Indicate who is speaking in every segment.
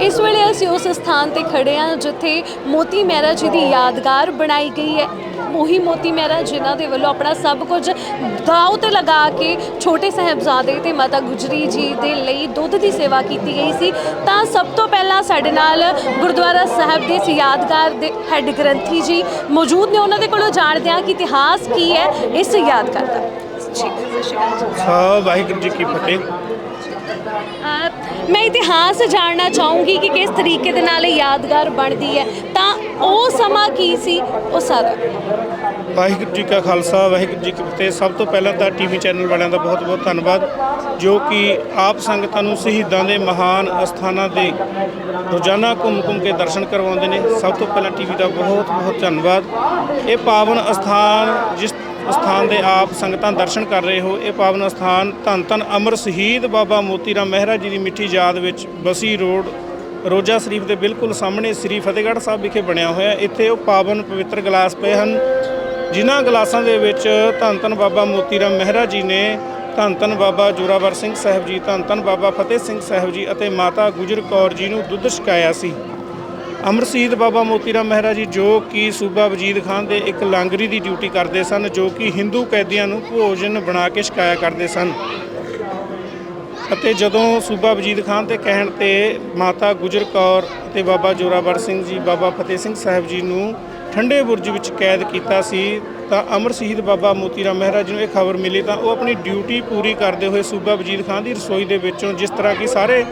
Speaker 1: ਇਸ ਵੇਲੇ ਅਸੀਂ ਉਸ ਸਥਾਨ ਤੇ ਖੜੇ ਹਾਂ ਜਿੱਥੇ ਮੋਤੀ ਮਹਿਰਾ ਜੀ ਦੀ ਯਾਦਗਾਰ ਬਣਾਈ ਗਈ ਹੈ। ਉਹੀ ਮੋਤੀ ਮਹਿਰਾ ਜਿਨ੍ਹਾਂ ਦੇ ਵੱਲੋਂ ਆਪਣਾ ਸਭ ਕੁਝ ਦਾਅ ਤੇ ਲਗਾ ਕੇ ਛੋਟੇ ਸਾਹਿਬਜ਼ਾਦੇ ਤੇ ਮਾਤਾ ਗੁਜਰੀ ਜੀ ਦੇ ਲਈ ਦੁੱਧ ਦੀ ਸੇਵਾ ਕੀਤੀ ਗਈ ਸੀ। ਤਾਂ ਸਭ ਤੋਂ ਪਹਿਲਾਂ ਸਾਡੇ ਨਾਲ ਗੁਰਦੁਆਰਾ ਸਾਹਿਬ ਦੇ ਇਸ ਯਾਦਗਾਰ ਦੇ ਹੈੱਡ ਗ੍ਰੰਥੀ ਜੀ ਮੌਜੂਦ ਨੇ। ਉਹਨਾਂ ਦੇ ਕੋਲੋਂ ਜਾਣਦੇ ਹਾਂ ਕਿ ਇਤਿਹਾਸ ਕੀ ਹੈ ਇਸ ਯਾਦਗਾਰ ਦਾ। ਜੀ
Speaker 2: ਸਾ ਵਾਹਿਗੁਰੂ ਜੀ ਕੀ ਫਤਿਹ।
Speaker 1: ਮੈਂ ਇਤਿਹਾਸ ਜਾਣਨਾ ਚਾਹੂੰਗੀ ਕਿ ਕਿਸ ਤਰੀਕੇ ਦੇ ਨਾਲ ਇਹ ਯਾਦਗਾਰ ਬਣਦੀ ਹੈ। ਤਾਂ ਉਹ ਸਮਾਂ ਕੀ ਸੀ? ਉਹ ਸਾਰਾ।
Speaker 2: ਵਾਹਿਗੁਰੂ ਜੀ ਕਾ ਖਾਲਸਾ ਵਾਹਿਗੁਰੂ ਜੀ ਕੀ ਫਤਿਹ। ਸਭ ਤੋਂ ਪਹਿਲਾਂ ਤਾਂ ਟੀਵੀ ਚੈਨਲ ਵਾਲਿਆਂ ਦਾ ਬਹੁਤ ਬਹੁਤ ਧੰਨਵਾਦ ਜੋ ਕਿ ਆਪ ਸੰਗਤਾਂ ਨੂੰ ਸ਼ਹੀਦਾਂ ਦੇ ਮਹਾਨ ਅਸਥਾਨਾਂ ਦੇ ਰੋਜ਼ਾਨਾ ਘੁੰਮ ਘੁੰਮ ਕੇ ਦਰਸ਼ਨ ਕਰਵਾਉਂਦੇ ਨੇ। ਸਭ ਤੋਂ ਪਹਿਲਾਂ ਟੀਵੀ ਦਾ ਬਹੁਤ ਬਹੁਤ ਧੰਨਵਾਦ। ਇਹ ਪਾਵਨ ਅਸਥਾਨ ਜਿਸ ਸਥਾਨ ਦੇ ਆਪ ਸੰਗਤਾਂ ਦਰਸ਼ਨ ਕਰ ਰਹੇ ਹੋ। ਇਹ ਪਾਵਨ ਅਸਥਾਨ ਧੰਨ ਧੰਨ ਅਮਰ ਸ਼ਹੀਦ ਬਾਬਾ ਮੋਤੀ ਰਾਮ ਮਹਿਰਾ ਜੀ ਦੀ ਮਿੱਠੀ ਯਾਦ ਵਿੱਚ ਬਸੀ ਰੋਡ, ਰੋਜਾ ਸ਼ਰੀਫ ਦੇ ਬਿਲਕੁਲ ਸਾਹਮਣੇ ਸ੍ਰੀ ਫਤਿਹਗੜ੍ਹ ਸਾਹਿਬ ਵਿਖੇ ਬਣਿਆ ਹੋਇਆ। ਇੱਥੇ ਉਹ ਪਾਵਨ ਪਵਿੱਤਰ ਗਲਾਸ ਪਏ ਹਨ, ਜਿਨ੍ਹਾਂ ਗਲਾਸਾਂ ਦੇ ਵਿੱਚ ਧੰਨ ਧੰਨ ਬਾਬਾ ਮੋਤੀ ਰਾਮ ਮਹਿਰਾ ਜੀ ਨੇ ਧੰਨ ਧੰਨ ਬਾਬਾ ਜੋਰਾਵਰ ਸਿੰਘ ਸਾਹਿਬ ਜੀ, ਧੰਨ ਧੰਨ ਬਾਬਾ ਫਤਿਹ ਸਿੰਘ ਸਾਹਿਬ ਜੀ ਅਤੇ ਮਾਤਾ ਗੁਜਰ ਕੌਰ ਜੀ ਨੂੰ ਦੁੱਧ ਛਕਾਇਆ ਸੀ। ਅਮਰ ਬਾਬਾ ਮੋਤੀ ਰਾਮ ਮਹਿਰਾ ਜੀ ਜੋ ਕਿ ਸੂਬਾ ਵਜੀਦ ਖਾਨ ਦੇ ਇੱਕ ਲਾਂਗਰੀ ਦੀ ਡਿਊਟੀ ਕਰਦੇ ਸਨ, ਜੋ ਕਿ ਹਿੰਦੂ ਕੈਦੀਆਂ ਨੂੰ ਭੋਜਨ ਬਣਾ ਕੇ ਛਕਾਇਆ ਕਰਦੇ ਸਨ। ਅਤੇ ਜਦੋਂ ਸੂਬਾ ਵਜੀਦ ਖਾਨ ਦੇ ਕਹਿਣ ਤੇ ਮਾਤਾ ਗੁਜਰ ਕੌਰ ਅਤੇ ਬਾਬਾ ਜੋਰਾਵਰ ਸਿੰਘ ਜੀ, ਬਾਬਾ ਫਤਿਹ ਸਿੰਘ ਸਾਹਿਬ ਜੀ ਨੂੰ ਠੰਡੇ ਬੁਰਜ ਵਿੱਚ ਕੈਦ ਕੀਤਾ ਸੀ, ਤਾਂ ਅਮਰ ਸ਼ਹੀਦ ਬਾਬਾ ਮੋਤੀ ਰਾਮ ਮਹਿਰਾ ਜੀ ਨੂੰ ਇਹ ਖਬਰ ਮਿਲੀ ਤਾਂ ਉਹ ਆਪਣੀ ਡਿਊਟੀ ਪੂਰੀ ਕਰਦੇ ਹੋਏ ਸੂਬਾ ਵਜੀਦ ਖਾਨ ਦੀ ਰਸੋਈ ਦੇ ਵਿੱਚੋਂ ਜਿਸ ਤਰ੍ਹਾਂ ਕਿ ਸਾਰੇ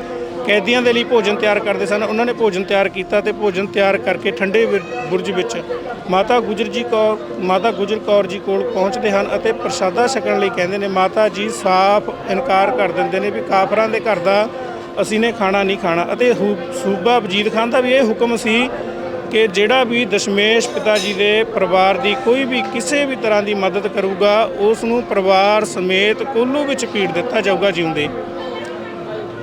Speaker 2: ਕੈਦੀਆਂ ਦੇ ਲਈ ਭੋਜਨ ਤਿਆਰ ਕਰਦੇ ਸਨ। ਉਹਨਾਂ ਨੇ ਭੋਜਨ ਤਿਆਰ ਕੀਤਾ ਤੇ ਭੋਜਨ ਤਿਆਰ ਕਰਕੇ ਠੰਡੇ ਬਿਰ- ਬੁਰਜ ਵਿੱਚ ਮਾਤਾ ਗੁਜਰ ਜੀ ਕੌਰ, ਮਾਤਾ ਗੁਜਰ ਕੌਰ ਜੀ ਕੋਲ ਪਹੁੰਚਦੇ ਹਨ ਅਤੇ ਪ੍ਰਸ਼ਾਦਾ ਛਕਣ ਲਈ ਕਹਿੰਦੇ ਨੇ, ਮਾਤਾ ਜੀ, ਸਾਫ਼ ਇਨਕਾਰ ਕਰ ਦਿੰਦੇ ਨੇ ਵੀ ਕਾਫਰਾਂ ਦੇ ਘਰ ਦਾ ਅਸੀਂ ਨੇ ਖਾਣਾ ਨਹੀਂ ਖਾਣਾ। ਅਤੇ ਹੂ- ਸੂਬਾ ਵਜੀਦ ਖਾਨ ਦਾ ਵੀ ਇਹ ਹੁਕਮ ਸੀ ਕਿ ਜਿਹੜਾ ਵੀ ਦਸ਼ਮੇਸ਼ ਪਿਤਾ ਜੀ ਦੇ ਪਰਿਵਾਰ ਦੀ ਕੋਈ ਵੀ ਕਿਸੇ ਵੀ ਤਰ੍ਹਾਂ ਦੀ ਮਦਦ ਕਰੂਗਾ, ਉਸ ਨੂੰ ਪਰਿਵਾਰ ਸਮੇਤ ਕੋਲੂ ਵਿੱਚ ਪੀੜ ਦਿੱਤਾ ਜਾਊਗਾ ਜਿਉਂਦੇ।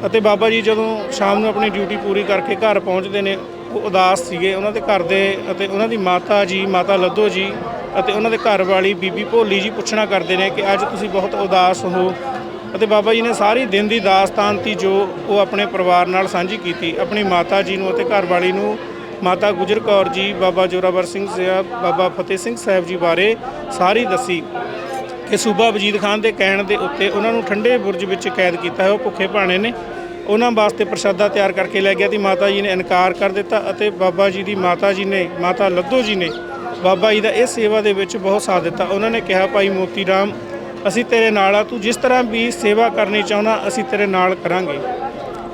Speaker 2: ਅਤੇ ਬਾਬਾ ਜੀ ਜਦੋਂ ਸ਼ਾਮ ਨੂੰ ਆਪਣੀ ਡਿਊਟੀ ਪੂਰੀ ਕਰਕੇ ਘਰ ਪਹੁੰਚਦੇ ਨੇ, ਉਹ ਉਦਾਸ ਸੀਗੇ। ਉਹਨਾਂ ਦੇ ਘਰ ਦੇ ਅਤੇ ਉਹਨਾਂ ਦੀ ਮਾਤਾ ਜੀ, ਮਾਤਾ ਲੱਦੋ ਜੀ ਅਤੇ ਉਹਨਾਂ ਦੇ ਘਰ ਵਾਲੀ ਬੀਬੀ ਭੋਲੀ ਜੀ ਪੁੱਛਣਾ ਕਰਦੇ ਨੇ ਕਿ ਅੱਜ ਤੁਸੀਂ ਬਹੁਤ ਉਦਾਸ ਹੋ। ਅਤੇ ਬਾਬਾ ਜੀ ਨੇ ਸਾਰੀ ਦਿਨ ਦੀ ਦਾਸਤਾਨ ਤੀ ਜੋ ਉਹ ਆਪਣੇ ਪਰਿਵਾਰ ਨਾਲ ਸਾਂਝੀ ਕੀਤੀ। ਆਪਣੀ ਮਾਤਾ ਜੀ ਨੂੰ ਅਤੇ ਘਰ ਵਾਲੀ ਨੂੰ, ਮਾਤਾ ਗੁਜਰ ਕੌਰ ਜੀ, ਬਾਬਾ ਜੋਰਾਵਰ ਸਿੰਘ ਸਾਹਿਬ ਬਾਬਾ ਫਤਿਹ ਸਿੰਘ ਸਾਹਿਬ ਜੀ ਬਾਰੇ ਸਾਰੀ ਦੱਸੀ ਕਿ ਸੂਬਾ ਵਜੀਦ ਖਾਨ ਦੇ ਕਹਿਣ ਦੇ ਉੱਤੇ ਉਹਨਾਂ ਨੂੰ ਠੰਡੇ ਬੁਰਜ ਵਿੱਚ ਕੈਦ ਕੀਤਾ ਹੈ। ਉਹ ਭੁੱਖੇ ਭਾਣੇ ਨੇ। ਉਹਨਾਂ ਵਾਸਤੇ ਪ੍ਰਸ਼ਾਦਾ ਤਿਆਰ ਕਰਕੇ ਲੈ ਗਿਆ ਤੇ ਮਾਤਾ ਜੀ ਨੇ ਇਨਕਾਰ ਕਰ ਦਿੱਤਾ ਅਤੇ ਬਾਬਾ ਜੀ ਦੀ ਮਾਤਾ ਜੀ ਨੇ, ਮਾਤਾ ਲੱਦੋ ਜੀ ਨੇ ਬਾਬਾ ਜੀ ਦਾ ਇਹ ਸੇਵਾ ਦੇ ਵਿੱਚ ਬਹੁਤ ਸਾਥ ਦਿੱਤਾ। ਉਹਨਾਂ ਨੇ ਕਿਹਾ, ਭਾਈ ਮੋਤੀ ਰਾਮ, ਅਸੀਂ ਤੇਰੇ ਨਾਲ ਆ, ਤੂੰ ਜਿਸ ਤਰ੍ਹਾਂ ਵੀ ਸੇਵਾ ਕਰਨੀ ਚਾਹੁੰਦਾ, ਅਸੀਂ ਤੇਰੇ ਨਾਲ ਕਰਾਂਗੇ।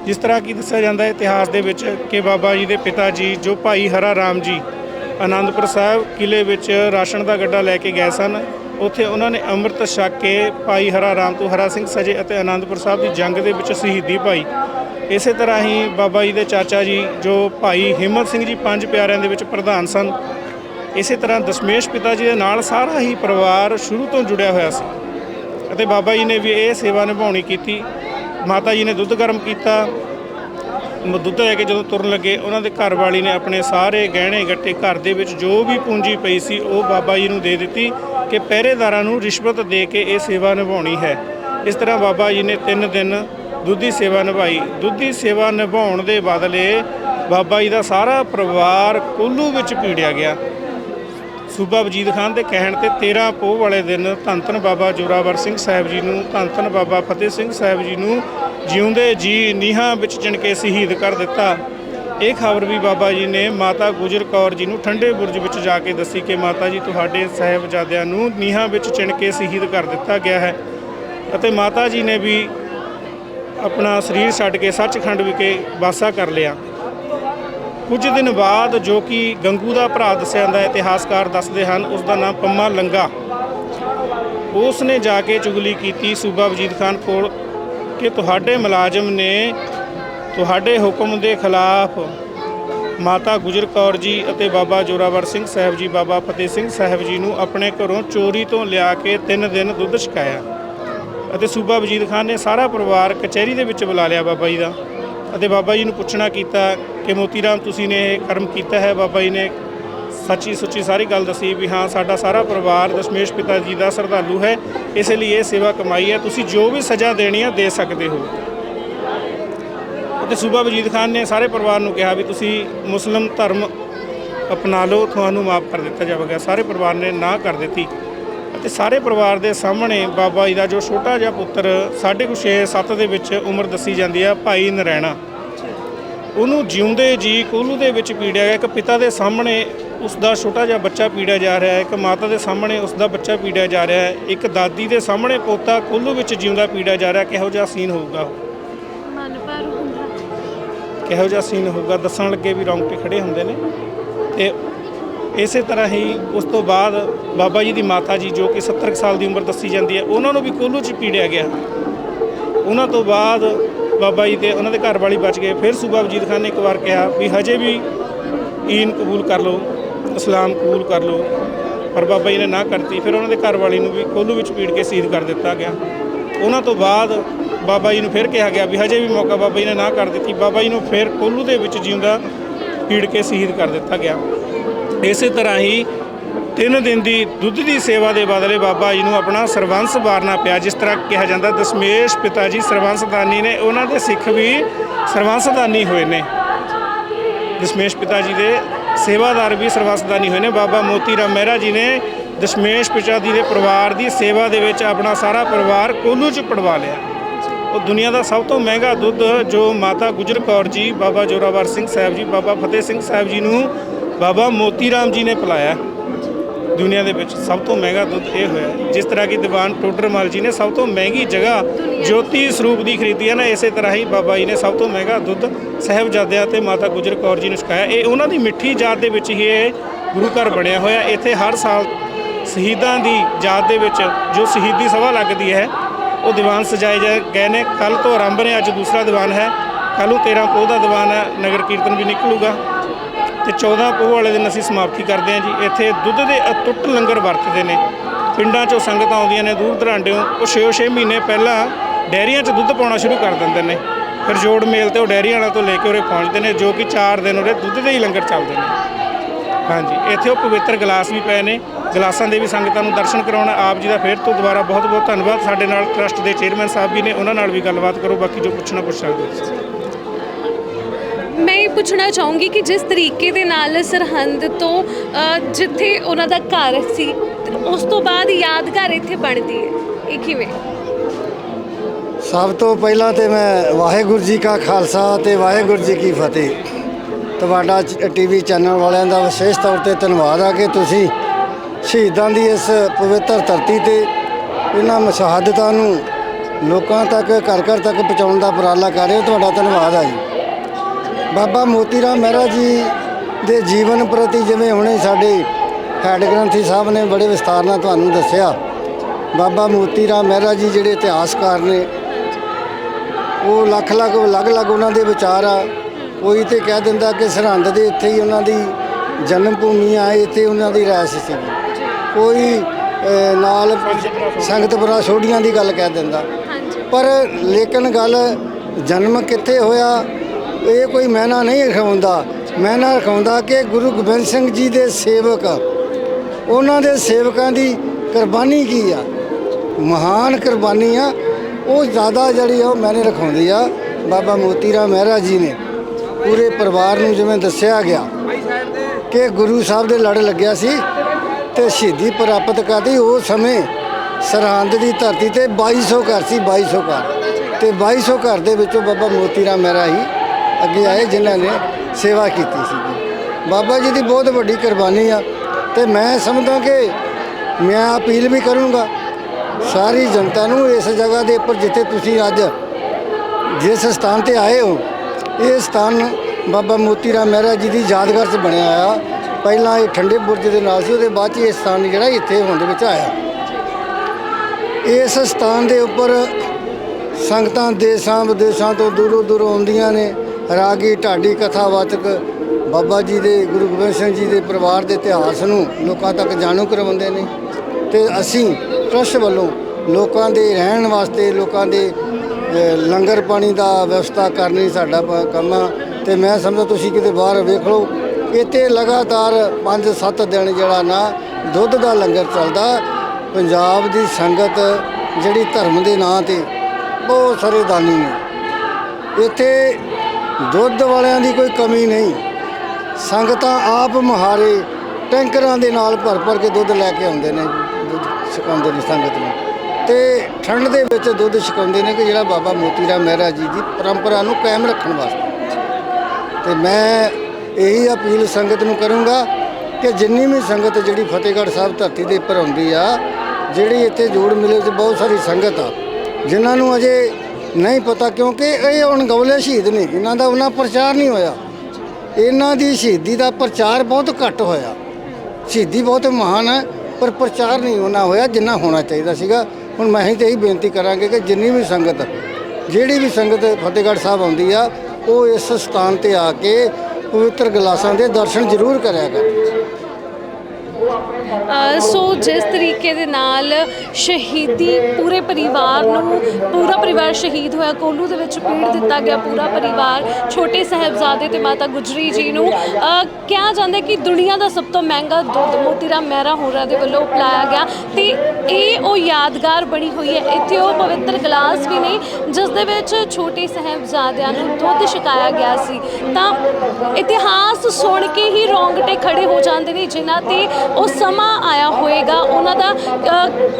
Speaker 2: ਜਿਸ ਤਰ੍ਹਾਂ ਕੀ ਦੱਸਿਆ ਜਾਂਦਾ ਹੈ, ਇਤਿਹਾਸ ਦੇ ਵਿੱਚ ਕਿ ਬਾਬਾ ਜੀ ਦੇ ਪਿਤਾ ਜੀ, ਜੋ ਭਾਈ ਹਰਾ ਰਾਮ ਜੀ, ਆਨੰਦਪੁਰ ਸਾਹਿਬ ਕਿਲੇ ਵਿੱਚ ਰਾਸ਼ਨ ਦਾ ਗੱਡਾ ਲੈ ਕੇ ਗਏ ਸਨ। ਉੱਥੇ ਉਹਨਾਂ ਨੇ ਅੰਮ੍ਰਿਤ ਛਕ ਕੇ ਭਾਈ ਹਰਾ ਰਾਮ ਤੋਂ ਹਰਾ ਸਿੰਘ ਸਜੇ ਅਤੇ ਆਨੰਦਪੁਰ ਸਾਹਿਬ ਦੀ ਜੰਗ ਦੇ ਵਿੱਚ ਸ਼ਹੀਦੀ ਪਾਈ। ਇਸੇ ਤਰ੍ਹਾਂ ਹੀ ਬਾਬਾ ਜੀ ਦੇ ਚਾਚਾ ਜੀ, ਜੋ ਭਾਈ ਹਿੰਮਤ ਸਿੰਘ ਜੀ ਪੰਜ ਪਿਆਰਿਆਂ ਦੇ ਵਿੱਚ ਪ੍ਰਧਾਨ ਸਨ, ਇਸੇ ਤਰ੍ਹਾਂ ਦਸ਼ਮੇਸ਼ ਪਿਤਾ ਜੀ ਦੇ ਨਾਲ ਸਾਰਾ ਹੀ ਪਰਿਵਾਰ ਸ਼ੁਰੂ ਤੋਂ ਜੁੜਿਆ ਹੋਇਆ ਸੀ ਅਤੇ ਬਾਬਾ ਜੀ ਨੇ ਵੀ ਇਹ ਸੇਵਾ ਨਿਭਾਉਣੀ ਕੀਤੀ। ਮਾਤਾ ਜੀ ਨੇ ਦੁੱਧ ਗਰਮ ਕੀਤਾ ਮ- ਦੁੱਧ ਲੈ ਕੇ ਜਦੋਂ ਤੁਰਨ ਲੱਗੇ, ਉਹਨਾਂ ਦੇ ਘਰ ਵਾਲੀ ਨੇ ਆਪਣੇ ਸਾਰੇ ਗਹਿਣੇ ਗੱਟੇ ਘਰ ਦੇ ਵਿੱਚ ਜੋ ਵੀ ਪੂੰਜੀ ਪਈ ਸੀ, ਉਹ ਬਾਬਾ ਜੀ ਨੂੰ ਦੇ ਦਿੱਤੀ ਕਿ ਪਹਿਰੇਦਾਰਾਂ ਨੂੰ ਰਿਸ਼ਵਤ ਦੇ ਕੇ ਇਹ ਸੇਵਾ ਨਿਭਾਉਣੀ ਹੈ। ਇਸ ਤਰ੍ਹਾਂ ਬਾਬਾ ਜੀ ਨੇ 3 ਦਿਨ ਦੁੱਧੀ ਸੇਵਾ ਨਿਭਾਈ। ਦੁੱਧੀ ਸੇਵਾ ਨਿਭਾਉਣ ਦੇ ਬਦਲੇ ਬਾਬਾ ਜੀ ਦਾ ਸਾਰਾ ਪਰਿਵਾਰ ਕੋਲੂ ਵਿੱਚ ਪੀੜਿਆ ਗਿਆ। ਸੂਬਾ ਵਜੀਦ ਖਾਨ ਦੇ ਕਹਿਣ ਤੇ 13 ਪੋਹ ਵਾਲੇ ਦਿਨ ਧੰਨ ਧੰਨ ਬਾਬਾ ਜੋਰਾਵਰ ਸਿੰਘ ਸਾਹਿਬ ਜੀ ਨੂੰ, ਧੰਨ ਧੰਨ ਬਾਬਾ ਫਤਿਹ ਸਿੰਘ ਸਾਹਿਬ ਜੀ ਨੂੰ ਜਿਉਂਦੇ ਜੀ ਨੀਹਾਂ ਵਿੱਚ ਚਿਣ ਕੇ ਸ਼ਹੀਦ ਕਰ ਦਿੱਤਾ। ਇਹ ਖਬਰ ਵੀ ਬਾਬਾ ਜੀ ਨੇ ਮਾਤਾ ਗੁਜਰ ਕੌਰ ਜੀ ਨੂੰ ਠੰਡੇ ਬੁਰਜ ਵਿੱਚ ਜਾ ਕੇ ਦੱਸੀ ਕਿ ਮਾਤਾ ਜੀ ਤੁਹਾਡੇ ਸਾਹਿਬਜ਼ਾਦਿਆਂ ਨੂੰ ਨੀਹਾਂ ਵਿੱਚ ਚਿਣ ਕੇ ਸ਼ਹੀਦ ਕਰ ਦਿੱਤਾ ਗਿਆ ਹੈ। ਅਤੇ ਮਾਤਾ ਜੀ ਨੇ ਵੀ ਆਪਣਾ ਸਰੀਰ ਛੱਡ ਕੇ ਸੱਚਖੰਡ ਵਿਖੇ ਵਾਸਾ ਕਰ ਲਿਆ। ਕੁਝ ਦਿਨ ਬਾਅਦ ਜੋ ਕਿ ਗੰਗੂ ਦਾ ਭਰਾ ਦੱਸਿਆ ਜਾਂਦਾ, ਇਤਿਹਾਸਕਾਰ ਦੱਸਦੇ ਹਨ ਉਸ ਦਾ ਨਾਮ ਪੰਮਾ ਲੰਗਾ। ਉਸ ਨੇ ਜਾ ਕੇ ਚੁਗਲੀ ਕੀਤੀ ਸੂਬਾ ਵਜੀਦ ਖਾਨ ਕੋਲ ਕਿ ਤੁਹਾਡੇ ਮੁਲਾਜ਼ਮ ਨੇ ਤੁਹਾਡੇ ਹੁਕਮ ਦੇ ਖਿਲਾਫ ਮਾਤਾ ਗੁਜਰ ਕੌਰ ਜੀ ਅਤੇ ਬਾਬਾ ਜੋਰਾਵਰ ਸਿੰਘ ਸਾਹਿਬ ਜੀ, ਬਾਬਾ ਫਤਿਹ ਸਿੰਘ ਸਾਹਿਬ ਜੀ ਨੂੰ ਆਪਣੇ ਘਰੋਂ ਚੋਰੀ ਤੋਂ ਲਿਆ ਕੇ 3 ਦਿਨ ਦੁੱਧ ਛਕਾਇਆ। ਅਤੇ ਸੂਬਾ ਵਜੀਦ ਖਾਨ ਨੇ ਸਾਰਾ ਪਰਿਵਾਰ ਕਚਹਿਰੀ ਦੇ ਵਿੱਚ ਬੁਲਾ ਲਿਆ ਬਾਬਾ ਜੀ ਦਾ। ਅਤੇ ਬਾਬਾ ਜੀ ਨੂੰ ਪੁੱਛਣਾ ਕੀਤਾ ਕਿ ਮੋਤੀ ਰਾਮ ਤੁਸੀਂ ਨੇ ਇਹ ਕਰਮ ਕੀਤਾ ਹੈ? ਬਾਬਾ ਜੀ ਨੇ ਸੱਚੀ ਸੁੱਚੀ ਸਾਰੀ ਗੱਲ ਦੱਸੀ ਵੀ ਹਾਂ, ਸਾਡਾ ਸਾਰਾ ਪਰਿਵਾਰ ਦਸ਼ਮੇਸ਼ ਪਿਤਾ ਜੀ ਦਾ ਸ਼ਰਧਾਲੂ ਹੈ। ਇਸ ਲਈ ਇਹ ਸੇਵਾ ਕਮਾਈ ਹੈ। ਤੁਸੀਂ ਜੋ ਵੀ ਸਜ਼ਾ ਦੇਣੀ ਹੈ ਦੇ ਸਕਦੇ ਹੋ। ਅਤੇ ਸੂਬਾ ਵਜੀਦ ਖਾਨ ਨੇ ਸਾਰੇ ਪਰਿਵਾਰ ਨੂੰ ਕਿਹਾ ਵੀ ਤੁਸੀਂ ਮੁਸਲਮ ਧਰਮ ਅਪਣਾ ਲਓ, ਤੁਹਾਨੂੰ ਮਾਫ ਕਰ ਦਿੱਤਾ ਜਾਵੇਗਾ। ਸਾਰੇ ਪਰਿਵਾਰ ਨੇ ਨਾ ਕਰ ਦਿੱਤੀ। ਅਤੇ ਸਾਰੇ ਪਰਿਵਾਰ ਦੇ ਸਾਹਮਣੇ ਬਾਬਾ ਜੀ ਦਾ ਜੋ ਛੋਟਾ ਜਿਹਾ ਪੁੱਤਰ ਸਾਢੇ ਕੁ ਛੇ 7 ਦੇ ਵਿੱਚ ਉਮਰ ਦੱਸੀ ਜਾਂਦੀ ਆ ਭਾਈ ਨਰੈਣਾ। ਉਹਨੂੰ ਜਿਉਂਦੇ ਜੀ ਕੋਲੂ ਦੇ ਵਿੱਚ ਪੀੜਿਆ ਗਿਆ ਇੱਕ ਪਿਤਾ ਦੇ ਸਾਹਮਣੇ ਉਸ ਦਾ ਛੋਟਾ ਜਿਹਾ ਬੱਚਾ ਪੀੜਿਆ ਜਾ ਰਿਹਾ ਹੈ ਇੱਕ ਮਾਤਾ ਦੇ ਸਾਹਮਣੇ ਉਸ ਦਾ ਬੱਚਾ ਪੀੜਿਆ ਜਾ ਰਿਹਾ ਹੈ ਇੱਕ ਦਾਦੀ ਦੇ ਸਾਹਮਣੇ ਪੋਤਾ ਕੋਲੂ ਵਿੱਚ ਜਿਉਂਦਾ ਪੀੜਿਆ ਜਾ ਰਿਹਾ ਕਿਹੋ ਜਿਹਾ ਸੀਨ ਹੋਊਗਾ?
Speaker 1: ਮਨ ਭਰ ਹੁੰਦਾ।
Speaker 2: ਕਿਹੋ ਜਿਹਾ ਸੀਨ ਹੋਊਗਾ? ਦੱਸਣ ਲੱਗੇ ਵੀ ਰੌਂਗਟੇ ਖੜੇ ਹੁੰਦੇ ਨੇ। ਤੇ ਇਸੇ ਤਰ੍ਹਾਂ ਹੀ ਉਸ ਤੋਂ ਬਾਅਦ ਬਾਬਾ ਜੀ ਦੀ ਮਾਤਾ ਜੀ ਜੋ ਕਿ 70 ਕੁ ਸਾਲ ਦੀ ਉਮਰ ਦੱਸੀ ਜਾਂਦੀ ਹੈ, ਉਹਨਾਂ ਨੂੰ ਵੀ ਕੋਲੂ 'ਚ ਪੀੜਿਆ ਗਿਆ। ਉਹਨਾਂ ਤੋਂ ਬਾਅਦ ਬਾਬਾ ਜੀ ਤੇ ਉਹਨਾਂ ਦੇ ਘਰ ਵਾਲੀ ਬਚ ਗਏ। ਫਿਰ ਸੂਬਾ ਵਜੀਦ ਖਾਨ ਨੇ ਇੱਕ ਵਾਰ ਕਿਹਾ ਵੀ ਹਜੇ ਵੀ ਈਨ ਕਬੂਲ ਕਰ ਲਓ, ਇਸਲਾਮ ਕਬੂਲ ਕਰ ਲਓ। ਪਰ ਬਾਬਾ ਜੀ ਨੇ ਨਾ ਕਰਤੀ। ਫਿਰ ਉਹਨਾਂ ਦੇ ਘਰ ਵਾਲੀ ਨੂੰ ਵੀ ਕੋਲੂ ਵਿੱਚ ਪੀੜ ਕੇ ਸ਼ਹੀਦ ਕਰ ਦਿੱਤਾ ਗਿਆ। ਉਹਨਾਂ ਤੋਂ ਬਾਅਦ ਬਾਬਾ ਜੀ ਨੂੰ ਫਿਰ ਕਿਹਾ ਗਿਆ ਵੀ ਹਜੇ ਵੀ ਮੌਕਾ ਬਾਬਾ ਜੀ ਨੇ ਨਾ ਕਰ ਦਿੱਤੀ। ਬਾਬਾ ਜੀ ਨੂੰ ਫਿਰ ਕੋਲੂ ਦੇ ਵਿੱਚ ਜਿਉਂਦਾ ਪੀੜ ਕੇ ਸ਼ਹੀਦ ਕਰ ਦਿੱਤਾ ਗਿਆ। ਇਸੇ ਤਰ੍ਹਾਂ ਹੀ ਤਿੰਨ ਦਿਨ ਦੀ ਦੁੱਧ ਦੀ ਸੇਵਾ ਦੇ ਬਦਲੇ ਬਾਬਾ ਜੀ ਨੂੰ ਆਪਣਾ ਸਰਵੰਸ ਵਾਰਨਾ ਪਿਆ, ਜਿਸ ਤਰ੍ਹਾਂ ਕਿਹਾ ਜਾਂਦਾ, ਦਸ਼ਮੇਸ਼ ਪਿਤਾ ਜੀ ਸਰਵੰਸਦਾਨੀ ਨੇ, ਉਹਨਾਂ ਦੇ ਸਿੱਖ ਵੀ ਸਰਵੰਸਦਾਨੀ ਹੋਏ ਨੇ। ਦਸ਼ਮੇਸ਼ ਪਿਤਾ ਜੀ ਦੇ ਸੇਵਾਦਾਰ ਵੀ ਸਰਵੰਸਦਾਨੀ ਹੋਏ ਨੇ। ਬਾਬਾ ਮੋਤੀ ਰਾਮ ਮਹਿਰਾ ਜੀ ਨੇ ਦਸ਼ਮੇਸ਼ ਪਿਤਾ ਜੀ ਦੇ ਪਰਿਵਾਰ ਦੀ ਸੇਵਾ ਦੇ ਵਿੱਚ ਆਪਣਾ ਸਾਰਾ ਪਰਿਵਾਰ ਕੋਲੂ ਚ ਪੜਵਾ ਲਿਆ। ਉਹ ਦੁਨੀਆ ਦਾ ਸਭ ਤੋਂ ਮਹਿੰਗਾ ਦੁੱਧ ਜੋ ਮਾਤਾ ਗੁਜਰ ਕੌਰ ਜੀ, ਬਾਬਾ ਜੋਰਾਵਰ ਸਿੰਘ ਸਾਹਿਬ ਜੀ, ਬਾਬਾ ਫਤਿਹ ਸਿੰਘ ਸਾਹਿਬ ਜੀ ਨੂੰ ਬਾਬਾ ਮੋਤੀ ਰਾਮ ਜੀ ਨੇ ਪਿਲਾਇਆ। ਦੁਨੀਆ ਦੇ ਵਿੱਚ ਸਭ ਤੋਂ ਮਹਿੰਗਾ ਦੁੱਧ ਇਹ ਹੋਇਆ। ਜਿਸ ਤਰ੍ਹਾਂ ਕਿ ਦੀਵਾਨ ਟੋਡਰਮਲ ਜੀ ਨੇ ਸਭ ਤੋਂ ਮਹਿੰਗੀ ਜਗ੍ਹਾ ਜੋਤੀ ਸਰੂਪ ਦੀ ਖਰੀਦੀ ਹੈ ਨਾ ਇਸੇ ਤਰ੍ਹਾਂ ਹੀ ਬਾਬਾ ਜੀ ਨੇ ਸਭ ਤੋਂ ਮਹਿੰਗਾ ਦੁੱਧ ਸਾਹਿਬਜ਼ਾਦਿਆਂ ਤੇ ਮਾਤਾ ਗੁਜਰ ਕੌਰ ਜੀ ਨੂੰ ਛਕਾਇਆ। ਇਹ ਉਹਨਾਂ ਦੀ ਮਿੱਠੀ ਯਾਦ ਦੇ ਵਿੱਚ ਹੀ ਇਹ ਗੁਰੂ ਘਰ ਬਣਿਆ ਹੋਇਆ। ਇੱਥੇ ਹਰ ਸਾਲ ਸ਼ਹੀਦਾਂ ਦੀ ਯਾਦ ਦੇ ਵਿੱਚ ਜੋ ਸ਼ਹੀਦੀ ਸਭਾ ਲੱਗਦੀ ਹੈ ਉਹ ਦੀਵਾਨ ਸਜਾਏ ਜਾ- ਗਏ ਨੇ। ਕੱਲ ਤੋਂ ਆਰੰਭ ਨੇ ਅੱਜ ਦੂਸਰਾ ਦੀਵਾਨ ਹੈ। ਕੱਲ੍ਹ ਨੂੰ 13 ਪੋਹ ਦਾ ਦੀਵਾਨ ਹੈ। ਨਗਰ ਕੀਰਤਨ ਵੀ ਨਿਕਲੂਗਾ। ਤੇ 14 ਪੋਹ ਵਾਲੇ ਦਿਨ ਅਸੀਂ ਸਮਾਪਤੀ ਕਰਦੇ ਹਾਂ ਜੀ। ਇੱਥੇ ਦੁੱਧ ਦੇ ਅਟੁੱਟ ਲੰਗਰ ਵਰਤਦੇ ਨੇ। ਪਿੰਡਾਂ ਚੋਂ ਸੰਗਤਾਂ ਆਉਂਦੀਆਂ ਨੇ, ਦੂਰ ਦਰਾਂਡਿਓਂ ਉਹ 6-6 ਮਹੀਨੇ ਪਹਿਲਾਂ ਡੈਰੀਆਂ 'ਚ ਦੁੱਧ ਪਾਉਣਾ ਸ਼ੁਰੂ ਕਰ ਦਿੰਦੇ ਨੇ। ਫਿਰ ਜੋੜ ਮੇਲ ਤੇ ਉਹ ਡੈਰੀਆਂ ਵਾਲਾ ਤੋਂ ਲੈ ਕੇ ਉਰੇ ਪਹੁੰਚਦੇ ਨੇ, ਜੋ ਕਿ 4 ਦਿਨ ਉਰੇ ਦੁੱਧ ਦੇ ਹੀ ਲੰਗਰ ਚੱਲਦੇ ਨੇ। ਹਾਂਜੀ, ਇੱਥੇ ਉਹ ਪਵਿੱਤਰ ਗਲਾਸ ਵੀ ਪਏ ਨੇ। ਗਲਾਸਾਂ ਦੇ ਵੀ ਸੰਗਤਾਂ ਨੂੰ ਦਰਸ਼ਨ ਕਰਾਉਣਾ, ਆਪ ਜੀ ਦਾ ਫਿਰ ਤੋਂ ਦੁਬਾਰਾ ਬਹੁਤ ਬਹੁਤ ਧੰਨਵਾਦ। ਸਾਡੇ ਨਾਲ ਟਰਸਟ ਦੇ ਚੇਅਰਮੈਨ ਸਾਹਿਬ ਵੀ ਨੇ, ਉਹਨਾਂ ਨਾਲ ਵੀ ਗੱਲਬਾਤ ਕਰੋ, ਬਾਕੀ ਜੋ ਪੁੱਛਣਾ ਪੁੱਛ ਸਕਦੇ ਹੋ ਤੁਸੀਂ।
Speaker 1: ਮੈਂ ਇਹ ਪੁੱਛਣਾ ਚਾਹੂੰਗੀ ਕਿ ਜਿਸ ਤਰੀਕੇ ਦੇ ਨਾਲ ਸਰਹੰਦ ਤੋਂ ਅ, ਜਿੱਥੇ ਉਹਨਾਂ ਦਾ ਘਰ ਸੀ ਤੇ ਉਸ ਤੋਂ ਬਾਅਦ ਯਾਦਗਾਰ ਇੱਥੇ ਬਣਦੀ ਹੈ ਇਹ ਕਿਵੇਂ?
Speaker 3: ਸਭ ਤੋਂ ਪਹਿਲਾਂ ਤੇ ਮੈਂ ਵਾਹਿਗੁਰੂ ਜੀ ਕਾ ਖਾਲਸਾ ਤੇ ਵਾਹਿਗੁਰੂ ਜੀ ਕੀ ਫਤਿਹ। ਤੁਹਾਡਾ ਟੀਵੀ ਚੈਨਲ ਵਾਲਿਆਂ ਦਾ ਵਿਸ਼ੇਸ਼ ਤੌਰ ਤੇ ਧੰਨਵਾਦ ਆ ਕਿ ਤੁਸੀਂ ਸ਼ਹੀਦਾਂ ਦੀ ਇਸ ਪਵਿੱਤਰ ਧਰਤੀ ਤੇ ਇਹਨਾਂ ਮਸ਼ਹਾਦਤਾਂ ਨੂੰ ਲੋਕਾਂ ਤੱਕ ਘਰ ਘਰ ਤੱਕ ਪਹੁੰਚਾਉਣ ਦਾ ਉਪਰਾਲਾ ਕਰ ਰਹੇ ਹੋ। ਤੁਹਾਡਾ ਧੰਨਵਾਦ ਆ ਜੀ। ਬਾਬਾ ਮੋਤੀ ਰਾਮ ਮਹਿਰਾ ਜੀ ਦੇ ਜੀਵਨ ਪ੍ਰਤੀ ਜਿਵੇਂ ਹੁਣੇ ਸਾਡੇ ਹੈਡ ਗ੍ਰੰਥੀ ਸਾਹਿਬ ਨੇ ਬੜੇ ਵਿਸਤਾਰ ਨਾਲ ਤੁਹਾਨੂੰ ਦੱਸਿਆ ਬਾਬਾ ਮੋਤੀ ਰਾਮ ਮਹਿਰਾ ਜੀ ਜਿਹੜੇ ਇਤਿਹਾਸਕਾਰ ਨੇ ਉਹ ਲੱਖ ਲੱਖ ਅਲੱਗ-ਅਲੱਗ ਉਹਨਾਂ ਦੇ ਵਿਚਾਰ ਆ ਕੋਈ ਤੇ ਕਹਿ ਦਿੰਦਾ ਕਿ ਸਰਹੰਦ ਦੇ ਇੱਥੇ ਹੀ ਉਹਨਾਂ ਦੀ ਜਨਮ ਭੂਮੀ ਆ ਇੱਥੇ ਉਹਨਾਂ ਦੀ ਰਾਇਸ਼ ਸੀ। ਕੋਈ ਨਾਲ ਸੰਗਤਪੁਰਾ ਸੋਢੀਆਂ ਦੀ ਗੱਲ ਕਹਿ ਦਿੰਦਾ। ਪਰ ਲੇਕਿਨ ਗੱਲ ਜਨਮ ਕਿੱਥੇ ਹੋਇਆ ਇਹ ਕੋਈ ਮਹਿਨਾ ਨਹੀਂ ਰਖਾਉਂਦਾ। ਮੈਨਾ ਰਖਾਉਂਦਾ ਕਿ ਗੁਰੂ ਗੋਬਿੰਦ ਸਿੰਘ ਜੀ ਦੇ ਸੇਵਕ ਉਹਨਾਂ ਦੇ ਸੇਵਕਾਂ ਦੀ ਕੁਰਬਾਨੀ ਕੀ ਆ? ਮਹਾਨ ਕੁਰਬਾਨੀ ਆ। ਉਹ ਜ਼ਿਆਦਾ ਜਿਹੜੀ ਆ, ਉਹ ਮੈਨੇ ਰਖਾਉਂਦੀ ਆ। ਬਾਬਾ ਮੋਤੀ ਰਾਮ ਮਹਿਰਾ ਜੀ ਨੇ ਪੂਰੇ ਪਰਿਵਾਰ ਨੂੰ ਜਿਵੇਂ ਦੱਸਿਆ ਗਿਆ ਕਿ ਗੁਰੂ ਸਾਹਿਬ ਦੇ ਲੜ ਲੱਗਿਆ ਸੀ ਤੇ ਸ਼ਹੀਦੀ ਪ੍ਰਾਪਤ ਕਰਦੀ। ਉਹ ਸਮੇਂ ਸਰਹੰਦ ਦੀ ਧਰਤੀ ਤੇ 2200 ਘਰ ਸੀ 2200 ਘਰ। ਤੇ 2200 ਘਰ ਦੇ ਵਿੱਚੋਂ ਬਾਬਾ ਮੋਤੀ ਰਾਮ ਮਹਿਰਾ ਹੀ ਅੱਗੇ ਆਏ, ਜਿਨ੍ਹਾਂ ਨੇ ਸੇਵਾ ਕੀਤੀ ਸੀ। ਬਾਬਾ ਜੀ ਦੀ ਬਹੁਤ ਵੱਡੀ ਕੁਰਬਾਨੀ ਆ ਤੇ ਮੈਂ ਸਮਝਦਾ ਕਿ ਮੈਂ ਅਪੀਲ ਵੀ ਕਰੂੰਗਾ ਸਾਰੀ ਜਨਤਾ ਨੂੰ ਇਸ ਜਗ੍ਹਾ ਦੇ ਉੱਪਰ ਜਿੱਥੇ ਤੁਸੀਂ ਅੱਜ ਜਿਸ ਸਥਾਨ ਤੇ ਆਏ ਹੋ, ਇਹ ਸਥਾਨ ਬਾਬਾ ਮੋਤੀ ਰਾਮ ਮਹਿਰਾ ਜੀ ਦੀ ਯਾਦਗਾਰ 'ਚ ਬਣਿਆ ਆ ਪਹਿਲਾਂ ਇਹ ਠੰਡੇ ਬੁਰਜ ਦੇ ਨਾਲ ਸੀ, ਉਹਦੇ ਬਾਅਦ 'ਚ ਇਹ ਸਥਾਨ ਜਿਹੜਾ ਇੱਥੇ ਹੋਣ ਦੇ ਵਿੱਚ ਆਇਆ। ਇਸ ਸਥਾਨ ਦੇ ਉੱਪਰ ਸੰਗਤਾਂ ਦੇਸ਼ਾਂ ਵਿਦੇਸ਼ਾਂ ਤੋਂ ਦੂਰੋਂ ਦੂਰੋਂ ਆਉਂਦੀਆਂ ਨੇ। ਰਾਗੀ ਢਾਡੀ ਕਥਾਵਾਚਕ ਬਾਬਾ ਜੀ ਦੇ, ਗੁਰੂ ਗੋਬਿੰਦ ਸਿੰਘ ਜੀ ਦੇ ਪਰਿਵਾਰ ਦੇ ਇਤਿਹਾਸ ਨੂੰ ਲੋਕਾਂ ਤੱਕ ਜਾਣੂ ਕਰਵਾਉਂਦੇ ਨੇ ਤੇ ਅਸੀਂ ਟਰੱਸਟ ਵੱਲੋਂ ਲੋਕਾਂ ਦੇ ਰਹਿਣ ਵਾਸਤੇ, ਲੋਕਾਂ ਦੇ ਲੰਗਰ ਪਾਣੀ ਦਾ ਵਿਵਸਥਾ ਕਰਨੀ ਸਾਡਾ ਕੰਮ ਆ। ਤੇ ਮੈਂ ਸਮਝਦਾ ਤੁਸੀਂ ਕਿਤੇ ਬਾਹਰ ਵੇਖ ਲਓ, ਇੱਥੇ ਲਗਾਤਾਰ 5-7 ਦਿਨ ਜਿਹੜਾ ਨਾ ਦੁੱਧ ਦਾ ਲੰਗਰ ਚੱਲਦਾ। ਪੰਜਾਬ ਦੀ ਸੰਗਤ ਜਿਹੜੀ ਧਰਮ ਦੇ ਨਾਂ ਤੇ ਬਹੁਤ ਸਾਰੇ ਦਾਨੀ ਨੇ। ਇੱਥੇ ਦੁੱਧ ਵਾਲਿਆਂ ਦੀ ਕੋਈ ਕਮੀ ਨਹੀਂ। ਸੰਗਤਾਂ ਆਪ ਮੁਹਾਰੇ ਟੈਂਕਰਾਂ ਦੇ ਨਾਲ ਭਰ ਭਰ ਕੇ ਦੁੱਧ ਲੈ ਕੇ ਆਉਂਦੇ ਨੇ, ਦੁੱਧ ਛਕਾਉਂਦੇ ਨੇ ਸੰਗਤ ਨੂੰ। ਤੇ ਠੰਡ ਦੇ ਵਿੱਚ ਦੁੱਧ ਛਕਾਉਂਦੇ ਨੇ ਕਿ ਜਿਹੜਾ ਬਾਬਾ ਮੋਤੀ ਰਾਮ ਮਹਿਰਾ ਜੀ ਦੀ ਪਰੰਪਰਾ ਨੂੰ ਕਾਇਮ ਰੱਖਣ ਵਾਸਤੇ। ਤੇ ਮੈਂ ਇਹੀ ਅਪੀਲ ਸੰਗਤ ਨੂੰ ਕਰੂੰਗਾ ਕਿ ਜਿੰਨੀ ਵੀ ਸੰਗਤ ਜਿਹੜੀ ਫਤਿਹਗੜ੍ਹ ਸਾਹਿਬ ਧਰਤੀ ਦੇ ਉੱਪਰ ਆਉਂਦੀ ਆ, ਜਿਹੜੀ ਇੱਥੇ ਜੋੜ ਮਿਲੇ 'ਚ ਬਹੁਤ ਸਾਰੀ ਸੰਗਤ ਆ, ਜਿਨ੍ਹਾਂ ਨੂੰ ਅਜੇ ਨਹੀਂ ਪਤਾ ਕਿਉਂਕਿ ਇਹ ਅਣਗੌਲੇ ਸ਼ਹੀਦ ਨੇ ਇਹਨਾਂ ਦਾ ਉਹਨਾਂ ਪ੍ਰਚਾਰ ਨਹੀਂ ਹੋਇਆ। ਇਹਨਾਂ ਦੀ ਸ਼ਹੀਦੀ ਦਾ ਪ੍ਰਚਾਰ ਬਹੁਤ ਘੱਟ ਹੋਇਆ। ਸ਼ਹੀਦੀ ਬਹੁਤ ਮਹਾਨ ਹੈ, ਪਰ ਪ੍ਰਚਾਰ ਨਹੀਂ ਉਹਨਾਂ ਹੋਇਆ ਜਿੰਨਾ ਹੋਣਾ ਚਾਹੀਦਾ ਸੀਗਾ। ਹੁਣ ਮੈਂ ਹੀ ਤੇ ਇਹੀ ਬੇਨਤੀ ਕਰਾਂਗੇ ਕਿ ਜਿੰਨੀ ਵੀ ਸੰਗਤ, ਜਿਹੜੀ ਵੀ ਸੰਗਤ ਫਤਿਹਗੜ੍ਹ ਸਾਹਿਬ ਆਉਂਦੀ ਆ, ਉਹ ਇਸ ਸਥਾਨ ਤੇ ਆ ਕੇ ਪਵਿੱਤਰ ਗਲਾਸਾਂ ਦੇ ਦਰਸ਼ਨ ਜ਼ਰੂਰ ਕਰਿਆ ਕਰ।
Speaker 1: ਸੋ ਜਿਸ ਤਰੀਕੇ ਦੇ ਨਾਲ ਸ਼ਹੀਦੀ ਪੂਰੇ ਪਰਿਵਾਰ ਨੂੰ, ਪੂਰਾ ਪਰਿਵਾਰ ਸ਼ਹੀਦ ਹੋਇਆ, ਕੋਲੂ ਦੇ ਵਿੱਚ ਪੀੜ ਦਿੱਤਾ ਗਿਆ ਪੂਰਾ ਪਰਿਵਾਰ, ਛੋਟੇ ਸਾਹਿਬਜ਼ਾਦੇ ਤੇ ਮਾਤਾ ਗੁਜਰੀ ਜੀ ਨੂੰ। ਕਿਹਾ ਜਾਂਦਾ ਕਿ ਦੁਨੀਆ ਦਾ ਸਭ ਤੋਂ ਮਹਿੰਗਾ ਦੁੱਧ ਮੋਤੀਰਾਮ ਮਹਿਰਾ ਹੋਰਾਂ ਦੇ ਵੱਲੋਂ ਪਿਲਾਇਆ ਗਿਆ। ਤੇ ਇਹ ਉਹ ਯਾਦਗਾਰ ਬਣੀ ਹੋਈ ਹੈ, ਇੱਥੇ ਉਹ ਪਵਿੱਤਰ ਗਲਾਸ ਵੀ ਨਹੀਂ, ਜਿਸ ਦੇ ਵਿੱਚ ਛੋਟੇ ਸਾਹਿਬਜ਼ਾਦਿਆਂ ਨੂੰ ਦੁੱਧ ਛਕਾਇਆ ਗਿਆ ਸੀ। ਤਾਂ ਇਤਿਹਾਸ ਸੁਣ ਕੇ ਹੀ ਰੋਂਗਟੇ ਖੜੇ ਹੋ ਜਾਂਦੇ ਨੇ, ਜਿਨ੍ਹਾਂ ਤੇ ਉਹ ਸਮਾਂ ਆਇਆ ਹੋਏਗਾ? ਉਹਨਾਂ ਦਾ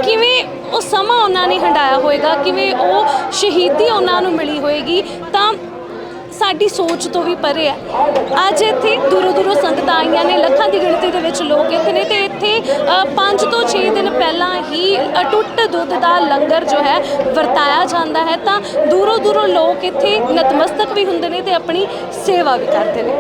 Speaker 1: ਕਿਵੇਂ ਉਹ ਸਮਾਂ ਉਹਨਾਂ ਨੇ ਹੰਡਾਇਆ ਹੋਏਗਾ? ਕਿਵੇਂ ਉਹ ਸ਼ਹੀਦੀ ਉਹਨਾਂ ਨੂੰ ਮਿਲੀ ਹੋਏਗੀ? ਤਾਂ ਸਾਡੀ ਸੋਚ ਤੋਂ ਵੀ ਪਰੇ ਹੈ। ਅੱਜ ਇੱਥੇ ਦੂਰੋਂ ਦੂਰੋਂ ਸੰਗਤਾਂ ਆਈਆਂ ਨੇ, ਲੱਖਾਂ ਦੀ ਗਿਣਤੀ ਦੇ ਵਿੱਚ ਲੋਕ ਇੱਥੇ ਨੇ ਤੇ ਇੱਥੇ 5 ਤੋਂ 6 ਦਿਨ ਪਹਿਲਾਂ ਹੀ ਅਟੁੱਟ ਦੁੱਧ ਦਾ ਲੰਗਰ ਜੋ ਹੈ, ਵਰਤਾਇਆ ਜਾਂਦਾ ਹੈ। ਤਾਂ ਦੂਰੋਂ ਦੂਰੋਂ ਲੋਕ ਇੱਥੇ ਨਤਮਸਤਕ ਵੀ ਹੁੰਦੇ ਨੇ ਤੇ ਆਪਣੀ ਸੇਵਾ ਵੀ ਕਰਦੇ ਨੇ।